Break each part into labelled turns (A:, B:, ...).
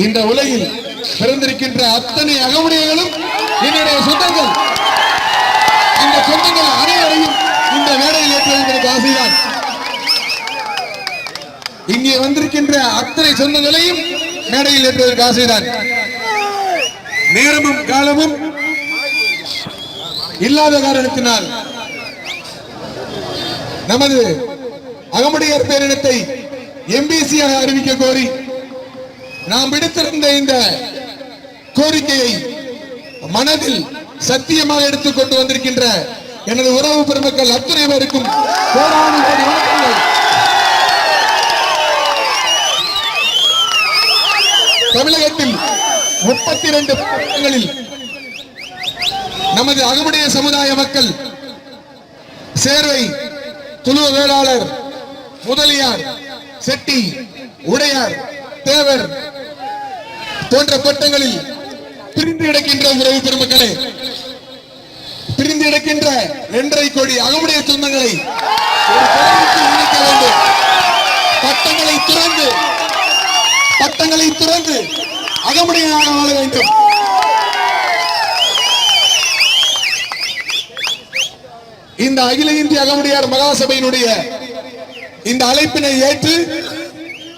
A: இந்த உலகில் பிறந்திருக்கின்ற அத்தனை அகமுடையர்களும் என்னுடைய சொந்தங்கள். இந்த சொந்தங்கள் அனைவரையும் இந்த மேடையில் ஏற்றுவதற்கு ஆசைதான். இங்கே வந்திருக்கின்ற அத்தனை சொந்தங்களையும் மேடையில் ஏற்றுவதற்கு ஆசைதான். நேரமும் காலமும் இல்லாத காரணத்தினால் நமது அகமுடையார் பேரினத்தை எம்பிசியாக அறிவிக்க கோரி நாம் விடுத்திருந்த இந்த கோரிக்கையை மனதில் சத்தியமாக எடுத்துக் கொண்டு வந்திருக்கின்ற எனது உறவு பெருமக்கள் அத்துணை பேருக்கும் கோடானு கோடி வணக்கங்கள். தமிழகத்தில் முப்பத்தி இரண்டு மாவட்டங்களில் நமது அகமுடைய சமுதாய மக்கள் சேர்வை துளுவ வேளாளர் முதலியார் செட்டி உடையார் தேவர் போன்ற பட்டங்களில் பிரிந்து கிடக்கின்ற உறவு பெருமக்களே பிரிந்து கிடக்கின்ற இரண்டரை கோடி அகமுடைய சொந்தங்களை இணைக்க வேண்டும். பட்டங்களை துறந்து பட்டங்களை துறந்து அகமுடையாக வாழ வேண்டும். இந்த அகில இந்திய அகமுடியார் மகாசபையினுடைய இந்த அழைப்பினை ஏற்று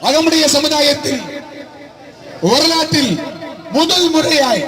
A: அகமுடைய சமுதாயத்தில் வரலாற்றில் முதல் முறையாய்